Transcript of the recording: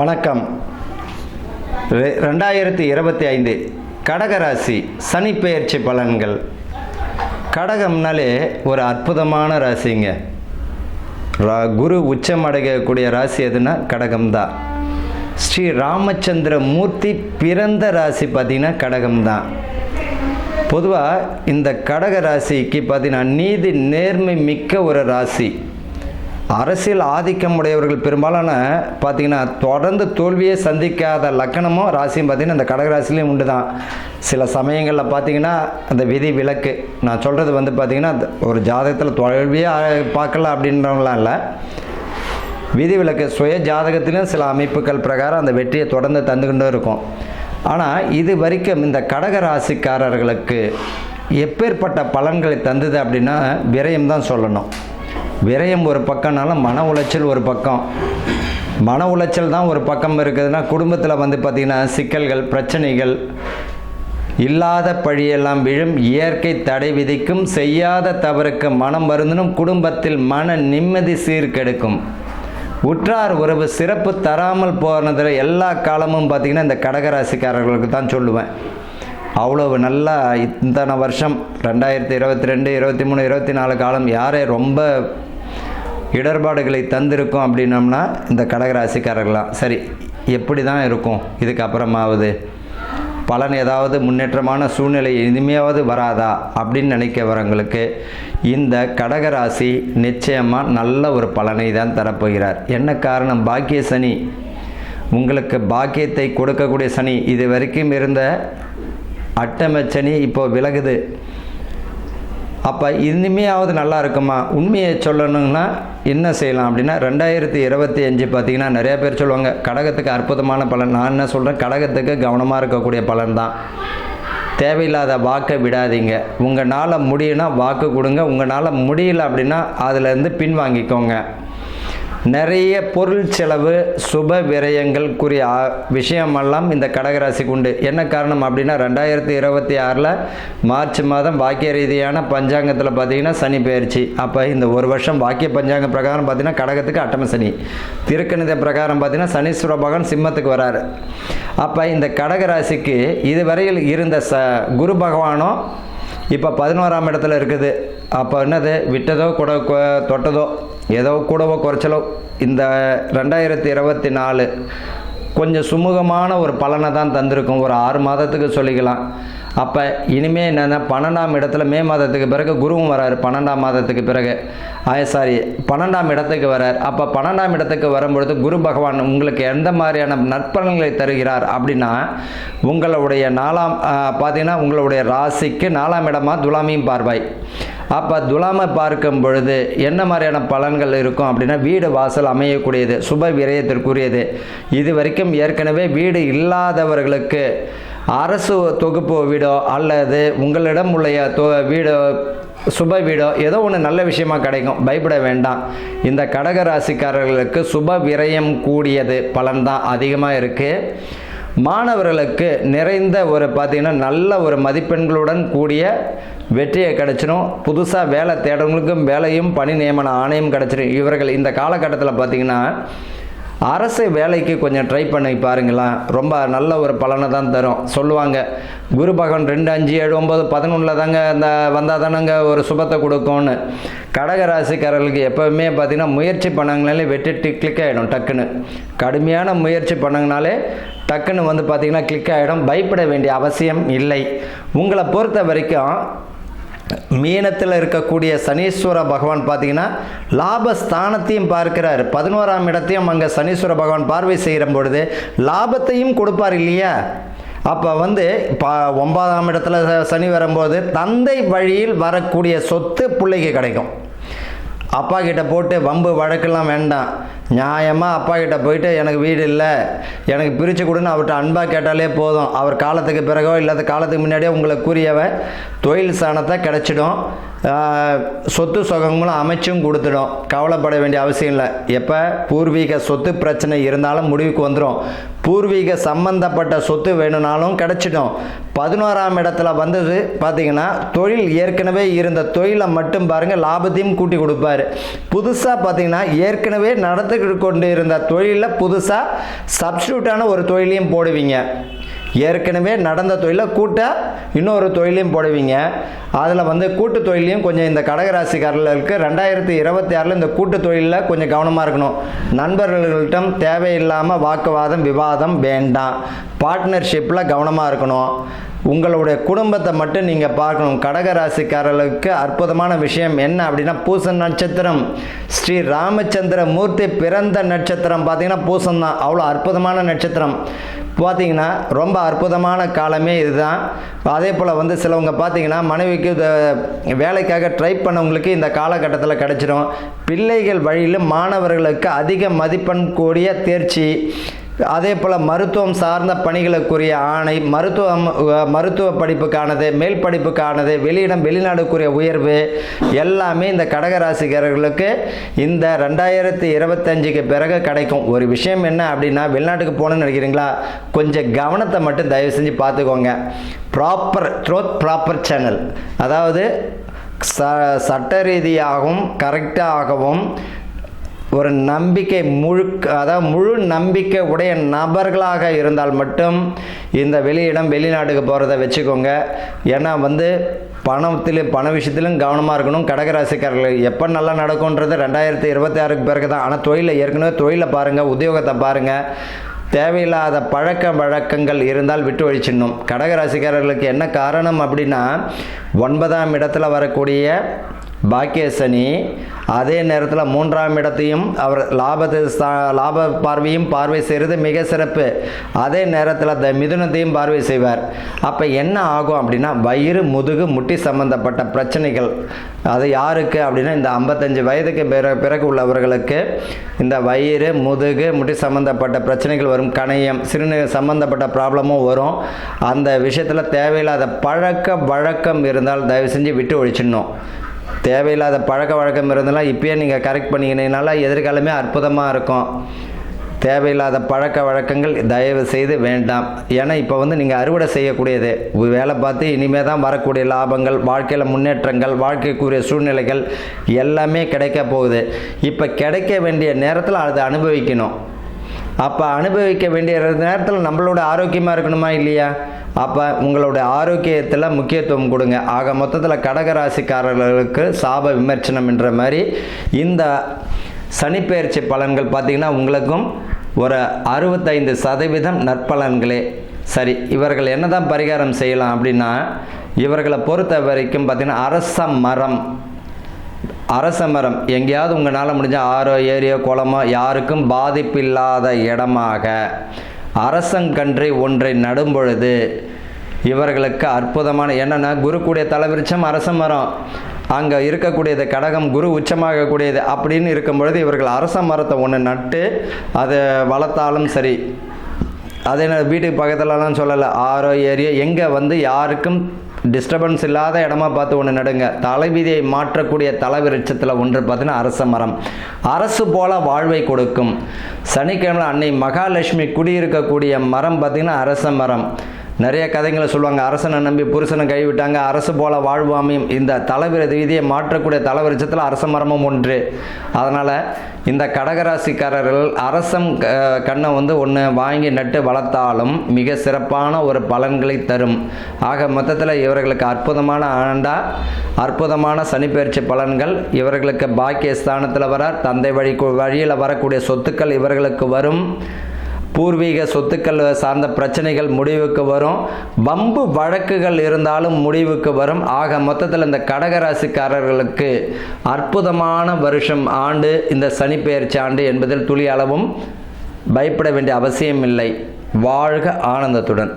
வணக்கம். ரெ- ரெண்டாயிரத்தி இருபத்தி ஐந்து கடகராசி சனி பெயர்ச்சி பலன்கள். கடகம்னாலே ஒரு அற்புதமான ராசிங்க. ரா- குரு உச்சம் அடையக்கூடிய ராசி எதுனா கடகம்தான் ஸ்ரீ ராமச்சந்திர மூர்த்தி பிறந்த ராசி பார்த்தீங்கன்னா கடகம்தான் பொதுவாக இந்த கடக ராசிக்கு பார்த்தீங்கன்னா நீதி நேர்மை மிக்க ஒரு ராசி. அரசியல் ஆதிக்கம் உடையவர்கள் பெரும்பாலான பார்த்திங்கன்னா தொடர்ந்து தோல்வியை சந்திக்காத லக்கணமும் ராசியும் பார்த்தீங்கன்னா இந்த கடகராசிலையும் உண்டு தான் சில சமயங்களில் பார்த்தீங்கன்னா அந்த விதி விலக்கு. நான் சொல்கிறது வந்து பார்த்தீங்கன்னா ஒரு ஜாதகத்தில் தோல்வியே பார்க்கல அப்படின்றவங்களாம் இல்லை. விதி விலக்கு சுய ஜாதகத்திலும் சில அமைப்புகள் பிரகாரம் அந்த வெற்றியை தொடர்ந்து தந்துக்கிட்டே இருக்கும். ஆனால் இது வரைக்கும் இந்த கடக ராசிக்காரர்களுக்கு எப்பேற்பட்ட பலன்களை தந்தது அப்படின்னா விரயம் தான் சொல்லணும். விரயம் ஒரு பக்கம்னாலும் மன உளைச்சல் ஒரு பக்கம். மன உளைச்சல் தான் ஒரு பக்கம் இருக்குதுன்னா குடும்பத்தில் வந்து பார்த்திங்கன்னா சிக்கல்கள் பிரச்சனைகள் இல்லாத பழியெல்லாம் விழும் இயற்கை தடை விதிக்கும் செய்யாத தவறுக்கு மனம் வருந்தனும் குடும்பத்தில் மன நிம்மதி சீர்கெடுக்கும். உற்றார் உறவு சிறப்பு தராமல் போனதில் எல்லா காலமும் பார்த்திங்கன்னா இந்த கடகராசிக்காரர்களுக்கு தான் சொல்லுவேன். அவ்வளவு நல்லா இத்தனை வருஷம் ரெண்டாயிரத்தி இருபத்தி ரெண்டு இருபத்தி மூணு இருபத்தி நாலு காலம் யாரே ரொம்ப இடர்பாடுகளை தந்திருக்கும் அப்படின்னம்னா இந்த கடகராசிக்காரர்களாம் சரி எப்படி தான் இருக்கும்? இதுக்கப்புறமாவது. பலன் ஏதாவது முன்னேற்றமான சூழ்நிலை இனிமையாவது வராதா? அப்படின்னு நினைக்கிறவங்களுக்கு இந்த கடகராசி நிச்சயமாக நல்ல ஒரு பலனை தான் தரப்போகிறார். என்ன காரணம்? பாக்கிய சனி. உங்களுக்கு பாக்கியத்தை கொடுக்கக்கூடிய சனி. இது வரைக்கும் இருந்த அட்டம சனி இப்போ விலகுது. அப்போ இனிமையாவது நல்லா இருக்குமா? உண்மையை சொல்லணுங்கன்னா என்ன செய்யலாம் அப்படின்னா ரெண்டாயிரத்தி இருபத்தி அஞ்சு பார்த்தீங்கன்னா நிறைய பேர் சொல்லுவாங்க கடகத்துக்கு அற்புதமான பலன். நான் என்ன சொல்கிறேன் கடகத்துக்கு கவனமாக இருக்கக்கூடிய பலன் தான். தேவையில்லாத வாக்கை விடாதீங்க. உங்களால் முடியும்னா வாக்கு கொடுங்க. உங்களால் முடியல அப்படின்னா அதுலேருந்து பின்வாங்கிக்கோங்க. நிறைய பொருள் செலவு சுப விரயங்கள் ஆ- விஷயமெல்லாம் இந்த கடகராசிக்கு உண்டு. என்ன காரணம் அப்படின்னா ரெண்டாயிரத்தி இருபத்தி ஆறில் மார்ச் மாதம் வாக்கிய ரீதியான பஞ்சாங்கத்தில் பார்த்தீங்கன்னா சனி பயிற்சி அப்போ இந்த ஒரு வருஷம் வாக்கிய பஞ்சாங்க பிரகாரம் பார்த்தீங்கன்னா கடகத்துக்கு அட்டம சனி. திருக்கணித பிரகாரம் பார்த்தீங்கன்னா சனீஸ்வர பகவான் சிம்மத்துக்கு வராரு. அப்போ இந்த கடகராசிக்கு இதுவரையில் இருந்த ச குரு பகவானும் இப்போ பதினோராம் இடத்துல இருக்குது. அப்போ என்னது? விட்டதோ கூட தொட்டதோ? ஏதோ கூடவோ குறைச்சலோ இந்த ரெண்டாயிரத்தி இருபத்தி நாலு கொஞ்சம் சுமூகமான ஒரு பலனை தான் தந்திருக்கும். ஒரு ஆறு மாதத்துக்கு சொல்லிக்கலாம். அப்போ இனிமேல் என்னென்னா பன்னெண்டாம் இடத்துல மே மாதத்துக்கு பிறகு குருவும் வராரு. பன்னெண்டாம் மாதத்துக்கு பிறகு. சாரி பன்னெண்டாம் இடத்துக்கு வரார். அப்போ பன்னெண்டாம் இடத்துக்கு வரும்பொழுது குரு பகவான் உங்களுக்கு எந்த மாதிரியான நற்பலன்களை தருகிறார் அப்படின்னா உங்களுடைய நாலாம் பார்த்திங்கன்னா பார்த்தீங்கன்னா உங்களுடைய ராசிக்கு நாலாம் இடமா துலாமியும் பார்வாய். அப்போ துலாமை பார்க்கும் பொழுது என்ன மாதிரியான பலன்கள் இருக்கும் அப்படின்னா வீடு வாசல் அமையக்கூடியது சுப விரயத்திற்குரியது. இது வரைக்கும் ஏற்கனவே வீடு இல்லாதவர்களுக்கு அரசு தொகுப்பு வீடோ அல்லது உங்களிடம் உள்ள தொ வீடோ சுப வீடோ ஏதோ ஒன்று நல்ல விஷயமா கிடைக்கும். பயப்பட வேண்டாம். இந்த கடக ராசிக்காரர்களுக்கு சுப விரயம் கூடியது பலன் தான் அதிகமாக இருக்குது மாணவர்களுக்கு நிறைந்த ஒரு பார்த்திங்கன்னா நல்ல ஒரு மதிப்பெண்களுடன் கூடிய வெற்றியை கிடச்சிடும் புதுசாக வேலை தேடுறவங்களுக்கும் வேலையும் பணி நியமன ஆணையம் கிடைச்சிடும் இவர்கள் இந்த காலகட்டத்தில் பார்த்திங்கன்னா அரசு வேலைக்கு கொஞ்சம் ட்ரை பண்ணி பாருங்களேன். ரொம்ப நல்ல ஒரு பலனை தான் தரும். சொல்லுவாங்க குரு பகவான் ரெண்டு அஞ்சு ஏழு ஒம்பது பதினொன்றில் தாங்க அந்த வந்தால் தானங்க ஒரு சுபத்தை கொடுக்கும்னு. கடக ராசிக்காரர்களுக்கு எப்போவுமே பார்த்திங்கன்னா முயற்சி பண்ணாங்கனாலே வெட்டிட்டு கிளிக் ஆகிடும் டக்குன்னு. கடுமையான முயற்சி பண்ணாங்கனாலே டக்குன்னு வந்து பார்த்தீங்கன்னா கிளிக் ஆகிடும் பயப்பட வேண்டிய அவசியம் இல்லை. உங்களை பொறுத்த வரைக்கும் மீனத்தில் இருக்கக்கூடிய சனீஸ்வர பகவான் பார்த்தீங்கன்னா லாபஸ்தானத்தையும் பார்க்கிறார். பதினோராம் இடத்தையும் அங்கே சனீஸ்வர பகவான் பார்வை செய்கிற பொழுது லாபத்தையும் கொடுப்பார் இல்லையா? அப்போ வந்து பா ஒன்பதாம் இடத்துல ச- சனி வரும்போது தந்தை வழியில் வரக்கூடிய சொத்து பிள்ளைக்கு கிடைக்கும். அப்பா கிட்ட போட்டு வம்பு வழக்கெல்லாம் வேண்டாம். நியாயமாக அப்பா கிட்ட போயிட்டு எனக்கு வீடு இல்லை. எனக்கு பிரித்து கொடுன்னு அவர்கிட்ட அன்பாக கேட்டாலே போதும். அவர் காலத்துக்கு பிறகோ இல்லாத காலத்துக்கு முன்னாடியோ உங்களை கூறியவ தொழில் சாணத்தை கிடச்சிடும். சொத்து சுகங்களும் அமைச்சும் கொடுத்துடும். கவலைப்பட வேண்டிய அவசியம் இல்லை. எப்போ? பூர்வீக சொத்து பிரச்சனை இருந்தாலும் முடிவுக்கு வந்துடும் பூர்வீக சம்பந்தப்பட்ட சொத்து வேணும்னாலும் கிடச்சிடும். பதினோராம் இடத்துல வந்தது பார்த்தீங்கன்னா தொழில் ஏற்கனவே இருந்த தொழிலை மட்டும் பாருங்கள் லாபத்தையும் கூட்டி கொடுப்பாரு. புதுசாக பார்த்தீங்கன்னா ஏற்கனவே நடந்து கொண்டு இருந்த தொழிலில் புதுசாக சப்ஸ்டியூட்டான ஒரு தொழிலையும் போடுவீங்க. ஏற்கனவே நடந்த தொழிலை கூட்ட இன்னொரு தொழிலையும் போடுவீங்க. அதில் வந்து கூட்டு தொழிலையும் கொஞ்சம் இந்த கடகராசிக்காரர்களுக்கு ரெண்டாயிரத்தி இருபத்தி ஆறில் இந்த கூட்டு தொழிலில் கொஞ்சம் கவனமாக இருக்கணும். நண்பர்களிடம் தேவையில்லாமல் வாக்குவாதம் விவாதம் வேண்டாம். பார்ட்னர்ஷிப்பில் கவனமாக இருக்கணும். உங்களுடைய குடும்பத்தை மட்டும் நீங்கள் பார்க்கணும். கடகராசிக்காரர்களுக்கு அற்புதமான விஷயம் என்ன அப்படின்னா பூசன் நட்சத்திரம். ஸ்ரீ ராமச்சந்திர மூர்த்தி பிறந்த நட்சத்திரம் பார்த்தீங்கன்னா பூசம் தான். அவ்வளோ அற்புதமான நட்சத்திரம். பார்த்தீங்கன்னா ரொம்ப அற்புதமான காலமே இதுதான். அதே போல் வந்து சிலவங்க பார்த்தீங்கன்னா மனைவிக்கு வேலைக்காக ட்ரை பண்ணவங்களுக்கு இந்த காலகட்டத்தில் கிடச்சிரும். பிள்ளைகள் வழியில் மாணவர்களுக்கு அதிக மதிப்பெண் கூடிய தேர்ச்சி. அதே போல் மருத்துவம் சார்ந்த பணிகளுக்குரிய ஆணை மருத்துவம் மருத்துவ படிப்புக்கானது மேல் படிப்புக்கானது வெளியிடம் வெளிநாடுக்குரிய உயர்வு எல்லாமே இந்த கடகராசிக்காரர்களுக்கு இந்த ரெண்டாயிரத்தி இருபத்தஞ்சுக்கு பிறகு கிடைக்கும். ஒரு விஷயம் என்ன அப்படின்னா வெளிநாட்டுக்கு போகணும்னு நினைக்கிறீங்களா? கொஞ்சம் கவனத்தை மட்டும் தயவு செஞ்சு பார்த்துக்கோங்க. ப்ராப்பர் த்ரோத் ப்ராப்பர் சேனல் அதாவது ச சட்ட ரீதியாகவும் கரெக்டாகவும் ஒரு நம்பிக்கை முழுக்க அதாவது முழு நம்பிக்கை உடைய நபர்களாக இருந்தால் மட்டும் இந்த வெளியிடம் வெளிநாட்டுக்கு போகிறத வச்சுக்கோங்க. ஏன்னா வந்து பணத்திலும் பண விஷயத்திலும் கவனமாக இருக்கணும். கடகராசிக்காரர்கள் எப்போ நல்லா நடக்கும்ன்றது ரெண்டாயிரத்தி இருபத்தி ஆறுக்கு பிறகு தான் ஆனால் தொழிலை ஏற்கனவே தொழிலை பாருங்கள் உத்தியோகத்தை பாருங்கள் தேவையில்லாத பழக்க வழக்கங்கள் இருந்தால் விட்டு ஒழிச்சிடணும். கடகராசிக்காரர்களுக்கு என்ன காரணம் அப்படின்னா ஒன்பதாம் இடத்துல வரக்கூடிய பாக்கியசனி அதே நேரத்தில் மூன்றாம் இடத்தையும் அவர் லாபத்தை லாப பார்வையும் பார்வை செய்கிறது மிக சிறப்பு. அதே நேரத்தில் அந்த மிதுனத்தையும் பார்வை செய்வார். அப்போ என்ன ஆகும் அப்படின்னா வயிறு முதுகு முட்டி சம்பந்தப்பட்ட பிரச்சனைகள். அது யாருக்கு அப்படின்னா இந்த ஐம்பத்தஞ்சு வயதுக்கு பிற பிறகு உள்ளவர்களுக்கு இந்த வயிறு முதுகு முட்டி சம்பந்தப்பட்ட பிரச்சனைகள் வரும். கணையம் சிறுநீர் சம்பந்தப்பட்ட ப்ராப்ளமும் வரும். அந்த விஷயத்தில் தேவையில்லாத பழக்க வழக்கம் இருந்தால் தயவு செஞ்சு விட்டு ஒழிச்சிடணும். தேவையில்லாத பழக்க வழக்கம் இருந்தெல்லாம் இப்பயே நீங்கள் கரெக்ட் பண்ணிக்கினீங்கனால எதிர்காலமே அற்புதமாக இருக்கும். தேவையில்லாத பழக்க வழக்கங்கள் தயவு செய்து வேண்டாம். ஏன்னா இப்போ வந்து நீங்கள் அறுவடை செய்யக்கூடியது. வேலை பார்த்து இனிமே தான் வரக்கூடிய லாபங்கள் வாழ்க்கையில் முன்னேற்றங்கள் வாழ்க்கைக்குரிய சூழ்நிலைகள் எல்லாமே கிடைக்க போகுது. இப்போ கிடைக்க வேண்டிய நேரத்தில் அதை அனுபவிக்கணும். அப்போ அனுபவிக்க வேண்டிய நேரத்தில் நம்மளோட ஆரோக்கியமாக இருக்கணுமா இல்லையா? அப்போ உங்களோட ஆரோக்கியத்தில் முக்கியத்துவம் கொடுங்க. ஆக மொத்தத்தில் கடகராசிக்காரர்களுக்கு சாப விமர்சனம் என்ற மாதிரி இந்த சனிப்பெயர்ச்சி பலன்கள் பார்த்திங்கன்னா உங்களுக்கும் ஒரு அறுபத்தைந்து சதவீதம் நற்பலன்களே. சரி இவர்கள் என்னதான் பரிகாரம் செய்யலாம் அப்படின்னா இவர்களை பொறுத்த வரைக்கும் பார்த்திங்கன்னா அரச மரம். அரச மரம். எங்கேயாவது உங்களால் முடிஞ்ச ஆறோ ஏரியோ குளமோ யாருக்கும் பாதிப்பில்லாத இடமாக. அரசங்கன்றை ஒன்றை நடும் பொழுது இவர்களுக்கு அற்புதமான என்னென்னா குருக்குடைய தலைவிருச்சம் அரச மரம். அங்கே இருக்கக்கூடியது கடகம் குரு உச்சமாகக்கூடியது அப்படின்னு இருக்கும் பொழுது இவர்கள் அரச மரத்தை ஒன்று நட்டு அதை வளர்த்தாலும் சரி. அதே வீட்டுக்கு பக்கத்துலலாம் சொல்லலை ஆறோ ஏரியோ எங்கே வந்து யாருக்கும் டிஸ்டர்பன்ஸ் இல்லாத இடமா பார்த்து ஒன்று நடுங்க. தலைவிதியை மாற்றக்கூடிய தலைவிருட்சத்தில் ஒன்று பார்த்தீங்கன்னா அரச மரம். அரசு போல வாழ்வை கொடுக்கும். சனிக்கிழமை அன்னை மகாலட்சுமி குடியிருக்கக்கூடிய மரம் பார்த்திங்கன்னா அரச மரம். நிறைய கதைகளை சொல்லுவாங்க. அரசனை நம்பி புருஷனை கைவிட்டாங்க. அரசு போல வாழ்வாமையும் இந்த தலைவர் ரீதியை மாற்றக்கூடிய தலைவரிச்சத்தில் அரச மரமும் ஒன்று. அதனால் இந்த கடகராசிக்காரர்கள் அரசம் க- கண்ணை வந்து ஒன்று வாங்கி நட்டு வளர்த்தாலும் மிக சிறப்பான ஒரு பலன்களை தரும். ஆக மொத்தத்தில் இவர்களுக்கு அற்புதமான ஆண்டா அற்புதமான சனிப்பெயர்ச்சி பலன்கள் இவர்களுக்கு பாக்கிய ஸ்தானத்தில் வர தந்தை வழி வழியில் வரக்கூடிய சொத்துக்கள் இவர்களுக்கு வரும். பூர்வீக சொத்துக்கள் சார்ந்த பிரச்சனைகள் முடிவுக்கு வரும். வம்பு வழக்குகள் இருந்தாலும் முடிவுக்கு வரும். ஆக மொத்தத்தில் இந்த கடகராசிக்காரர்களுக்கு அற்புதமான வருஷம் ஆண்டு இந்த சனிப்பெயர்ச்சி ஆண்டு என்பதில் துளி அளவும் பயப்பட வேண்டிய அவசியம் இல்லை வாழ்க ஆனந்தத்துடன்.